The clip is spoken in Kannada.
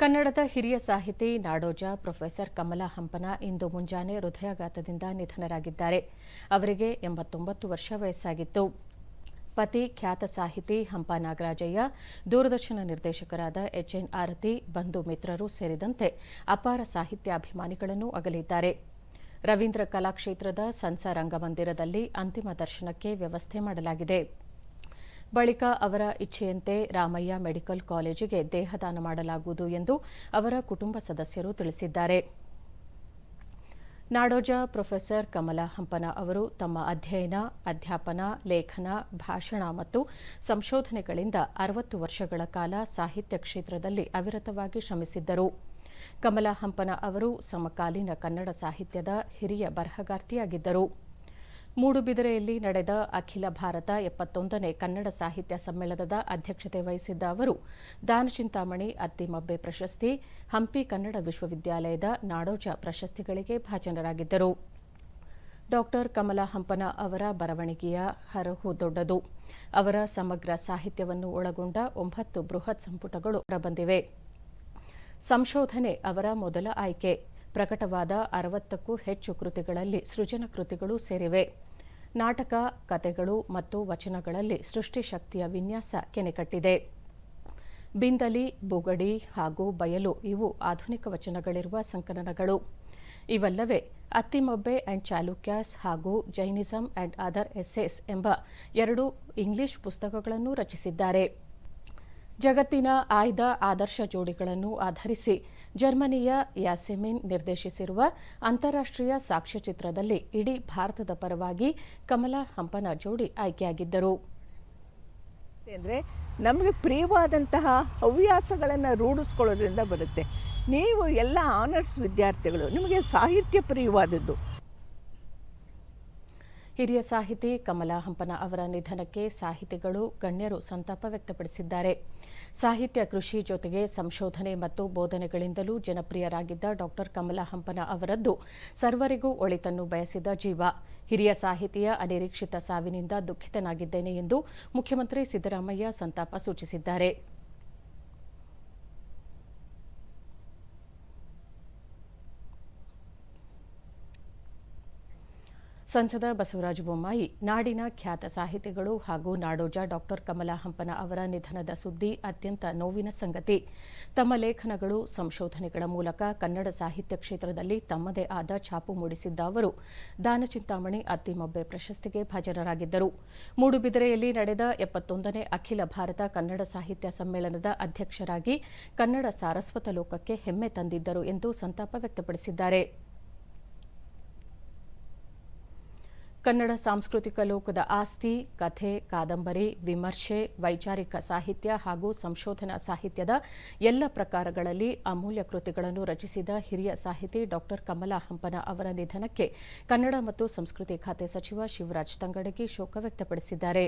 ಕನ್ನಡದ ಹಿರಿಯ ಸಾಹಿತಿ, ನಾಡೋಜ ಪ್ರೊಫೆಸರ್ ಕಮಲಾ ಹಂಪನ ಇಂದು ಮುಂಜಾನೆ ಹೃದಯಾಘಾತದಿಂದ ನಿಧನರಾಗಿದ್ದಾರೆ. ಅವರಿಗೆ ಎಂಬತ್ತೊಂಬತ್ತು ವರ್ಷ ವಯಸ್ಸಾಗಿತ್ತು. ಪತಿ ಖ್ಯಾತ ಸಾಹಿತಿ ಹಂಪ ನಾಗರಾಜಯ್ಯ, ದೂರದರ್ಶನ ನಿರ್ದೇಶಕರಾದ ಎಚ್ಎನ್ ಆರತಿ, ಬಂಧು ಮಿತ್ರರು ಸೇರಿದಂತೆ ಅಪಾರ ಸಾಹಿತ್ಯಾಭಿಮಾನಿಗಳನ್ನು ಅಗಲಿದ್ದಾರೆ. ರವೀಂದ್ರ ಕಲಾಕ್ಷೇತ್ರದ ಸಂಸ ರಂಗಮಂದಿರದಲ್ಲಿ ಅಂತಿಮ ದರ್ಶನಕ್ಕೆ ವ್ಯವಸ್ಥೆ ಮಾಡಲಾಗಿದೆ. ಬಳಿಕ ಅವರ ಇಚ್ಛೆಯಂತೆ ರಾಮಯ್ಯ ಮೆಡಿಕಲ್ ಕಾಲೇಜಿಗೆ ದೇಹದಾನ ಮಾಡಲಾಗುವುದು ಎಂದು ಅವರ ಕುಟುಂಬ ಸದಸ್ಯರು ತಿಳಿಸಿದ್ದಾರೆ. ನಾಡೋಜ ಪ್ರೊಫೆಸರ್ ಕಮಲಾ ಹಂಪನ ಅವರು ತಮ್ಮ ಅಧ್ಯಯನ, ಅಧ್ಯಾಪನ, ಲೇಖನ, ಭಾಷಣ ಮತ್ತು ಸಂಶೋಧನೆಗಳಿಂದ ಅರವತ್ತು ವರ್ಷಗಳ ಕಾಲ ಸಾಹಿತ್ಯ ಕ್ಷೇತ್ರದಲ್ಲಿ ಅವಿರತವಾಗಿ ಶ್ರಮಿಸಿದ್ದರು. ಕಮಲಾ ಹಂಪನ ಅವರು ಸಮಕಾಲೀನ ಕನ್ನಡ ಸಾಹಿತ್ಯದ ಹಿರಿಯ ಬರಹಗಾರ್ತಿಯಾಗಿದ್ದರು. ಮೂಡುಬಿದಿರೆಯಲ್ಲಿ ನಡೆದ ಅಖಿಲ ಭಾರತ ಎಪ್ಪತ್ತೊಂದನೇ ಕನ್ನಡ ಸಾಹಿತ್ಯ ಸಮ್ಮೇಳನದ ಅಧ್ಯಕ್ಷತೆ ವಹಿಸಿದ್ದ ಅವರು ದಾನಚಿಂತಾಮಣಿ ಅತ್ತಿಮಬ್ಬೆ ಪ್ರಶಸ್ತಿ, ಹಂಪಿ ಕನ್ನಡ ವಿಶ್ವವಿದ್ಯಾಲಯದ ನಾಡೋಜ ಪ್ರಶಸ್ತಿಗಳಿಗೆ ಭಾಜನರಾಗಿದ್ದರು. ಡಾಕ್ಟರ್ ಕಮಲಾ ಹಂಪನ ಅವರ ಬರವಣಿಗೆಯ ಹರಹು ದೊಡ್ಡದು. ಅವರ ಸಮಗ್ರ ಸಾಹಿತ್ಯವನ್ನು ಒಳಗೊಂಡ ಒಂಬತ್ತು ಬೃಹತ್ ಸಂಪುಟಗಳು ಹೊರಬಂದಿವೆ. ಸಂಶೋಧನೆ ಅವರ ಮೊದಲ ಆಯ್ಕೆ. ಪ್ರಕಟವಾದ ಅರವತ್ತಕ್ಕೂ ಹೆಚ್ಚು ಕೃತಿಗಳಲ್ಲಿ ಸೃಜನ ಕೃತಿಗಳು ಸೇರಿವೆ. ನಾಟಕ, ಕತೆಗಳು ಮತ್ತು ವಚನಗಳಲ್ಲಿ ಸೃಷ್ಟಿಶಕ್ತಿಯ ವಿನ್ಯಾಸ ಕೆನೆಕಟ್ಟಿದೆ. ಬಿಂದಲಿ, ಬುಗಡಿ ಹಾಗೂ ಬಯಲು ಇವು ಆಧುನಿಕ ವಚನಗಳಿರುವ ಸಂಕಲನಗಳು. ಇವಲ್ಲವೇ ಅತ್ತಿಮೊಬ್ಬೆ ಅಂಡ್ ಚಾಲುಕ್ಯಾಸ್ ಹಾಗೂ ಜೈನಿಸಂ ಅಂಡ್ ಅದರ್ ಎಸ್ಸೆಸ್ ಎಂಬ ಎರಡು ಇಂಗ್ಲಿಷ್ ಪುಸ್ತಕಗಳನ್ನು ರಚಿಸಿದ್ದಾರೆ. ಜಗತ್ತಿನ ಆಯ್ದ ಆದರ್ಶ ಜೋಡಿಗಳನ್ನು ಆಧರಿಸಿ ಜರ್ಮನಿಯ ಯಾಸೆಮಿನ್ ನಿರ್ದೇಶಿಸಿರುವ ಅಂತಾರಾಷ್ಟ್ರೀಯ ಸಾಕ್ಷ್ಯಚಿತ್ರದಲ್ಲಿ ಇಡೀ ಭಾರತದ ಪರವಾಗಿ ಕಮಲಾ ಹಂಪನ ಜೋಡಿ ಆಯ್ಕೆಯಾಗಿದ್ದರು. ಅಂದರೆ ನಮಗೆ ಪ್ರಿಯವಾದಂತಹ ಹವ್ಯಾಸಗಳನ್ನು ರೂಢಿಸ್ಕೊಳ್ಳೋದ್ರಿಂದ ಬರುತ್ತೆ. ನೀವು ಎಲ್ಲ ಆನರ್ಸ್ ವಿದ್ಯಾರ್ಥಿಗಳು, ನಿಮಗೆ ಸಾಹಿತ್ಯ ಪ್ರಿಯವಾದದ್ದು. ಹಿರಿಯ ಸಾಹಿತಿ ಕಮಲಾ ಹಂಪನ ಅವರ ನಿಧನಕ್ಕೆ ಸಾಹಿತಿಗಳು ಗಣ್ಯರು ಸಂತಾಪ ವ್ಯಕ್ತಪಡಿಸಿದ್ದಾರೆ. ಸಾಹಿತ್ಯ, ಕೃಷಿ ಜೊತೆಗೆ ಸಂಶೋಧನೆ ಮತ್ತು ಬೋಧನೆಗಳಿಂದಲೂ ಜನಪ್ರಿಯರಾಗಿದ್ದ ಡಾಕ್ಟರ್ ಕಮಲಾ ಹಂಪನ ಅವರದ್ದು ಸರ್ವರಿಗೂ ಒಳಿತನ್ನು ಬಯಸಿದ ಜೀವ. ಹಿರಿಯ ಸಾಹಿತಿಯ ಅನಿರೀಕ್ಷಿತ ಸಾವಿನಿಂದ ದುಃಖಿತನಾಗಿದ್ದೇನೆ ಎಂದು ಮುಖ್ಯಮಂತ್ರಿ ಸಿದ್ದರಾಮಯ್ಯ ಸಂತಾಪ ಸೂಚಿಸಿದ್ದಾರೆ. ಸಂಸದ ಬಸವರಾಜ ಬೊಮ್ಮಾಯಿ, ನಾಡಿನ ಖ್ಯಾತ ಸಾಹಿತಿಗಳು ಹಾಗೂ ನಾಡೋಜ ಡಾಕ್ಟರ್ ಕಮಲಾ ಹಂಪನ ಅವರ ನಿಧನದ ಸುದ್ದಿ ಅತ್ಯಂತ ನೋವಿನ ಸಂಗತಿ. ತಮ್ಮ ಲೇಖನಗಳು, ಸಂಶೋಧನೆಗಳ ಮೂಲಕ ಕನ್ನಡ ಸಾಹಿತ್ಯ ಕ್ಷೇತ್ರದಲ್ಲಿ ತಮ್ಮದೇ ಆದ ಛಾಪು ಮೂಡಿಸಿದ್ದ ಅವರು ದಾನಚಿಂತಾಮಣಿ ಅತ್ತಿಮೊಬ್ಬೆ ಪ್ರಶಸ್ತಿಗೆ ಭಾಜನರಾಗಿದ್ದರು ಮೂಡುಬಿದಿರೆಯಲ್ಲಿ ನಡೆದ ಎಪ್ಪತ್ತೊಂದನೇ ಅಖಿಲ ಭಾರತ ಕನ್ನಡ ಸಾಹಿತ್ಯ ಸಮ್ಮೇಳನದ ಅಧ್ಯಕ್ಷರಾಗಿ ಕನ್ನಡ ಸಾರಸ್ವತ ಲೋಕಕ್ಕೆ ಹೆಮ್ಮೆ ತಂದಿದ್ದರು ಎಂದು ಸಂತಾಪ ವ್ಯಕ್ತಪಡಿಸಿದ್ದಾರೆ. ಕನ್ನಡ ಸಾಂಸ್ಕೃತಿಕ ಲೋಕದ ಆಸ್ತಿ, ಕಥೆ, ಕಾದಂಬರಿ, ವಿಮರ್ಶೆ, ವೈಚಾರಿಕ ಸಾಹಿತ್ಯ ಹಾಗೂ ಸಂಶೋಧನಾ ಸಾಹಿತ್ಯದ ಎಲ್ಲ ಪ್ರಕಾರಗಳಲ್ಲಿ ಅಮೂಲ್ಯ ಕೃತಿಗಳನ್ನು ರಚಿಸಿದ ಹಿರಿಯ ಸಾಹಿತಿ ಡಾಕ್ಟರ್ ಕಮಲಾ ಹಂಪನ ಅವರ ನಿಧನಕ್ಕೆ ಕನ್ನಡ ಮತ್ತು ಸಂಸ್ಕೃತಿ ಖಾತೆ ಸಚಿವ ಶಿವರಾಜ್ ತಂಗಡಗಿ ಶೋಕ ವ್ಯಕ್ತಪಡಿಸಿದ್ದಾರೆ.